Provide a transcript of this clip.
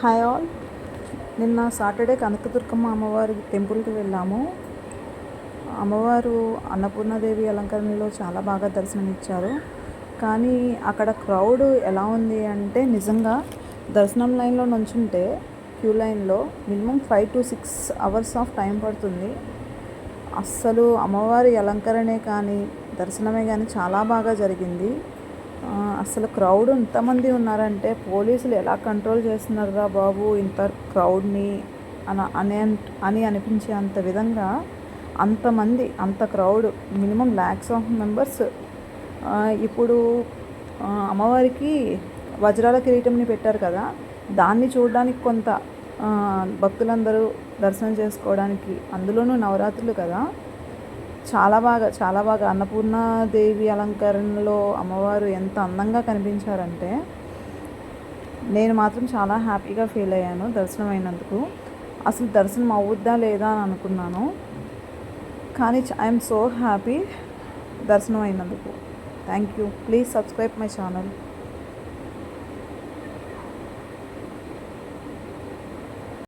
Hi all. నిన్న Saturday Kanakadurgamma అమ్మవారి టెంపుల్కి వెళ్ళాము. అమ్మవారు అన్నపూర్ణాదేవి అలంకరణలో చాలా బాగా దర్శనమిచ్చారు. కానీ అక్కడ క్రౌడ్ ఎలా ఉంది అంటే నిజంగా దర్శనం లైన్లో నుంచుంటే క్యూ లైన్లో minimum five to six hours of time పడుతుంది. అస్సలు అమ్మవారి అలంకరణే కానీ దర్శనమే కానీ చాలా బాగా జరిగింది. అసలు క్రౌడ్ ఎంతమంది ఉన్నారంటే పోలీసులు ఎలా కంట్రోల్ చేస్తున్నారా బాబు ఇంత క్రౌడ్ని అని అనే అని అనిపించే అంత విధంగా అంతమంది అంత crowd minimum lakhs of members ఇప్పుడు అమ్మవారికి వజ్రాల కిరీటంని పెట్టారు కదా దాన్ని చూడడానికి కొంత భక్తులందరూ దర్శనం చేసుకోవడానికి అందులోనూ నవరాత్రులు కదా చాలా బాగా చాలా బాగా అన్నపూర్ణాదేవి అలంకరణలో అమ్మవారు ఎంత అందంగా కనిపించారంటే నేను మాత్రం చాలా హ్యాపీగా ఫీల్ అయ్యాను దర్శనం అయినందుకు అసలు దర్శనం అవుద్దా లేదా అని అనుకున్నాను. కానీ ఐఎమ్ సో హ్యాపీ దర్శనం అయినందుకు thank you please subscribe my channel.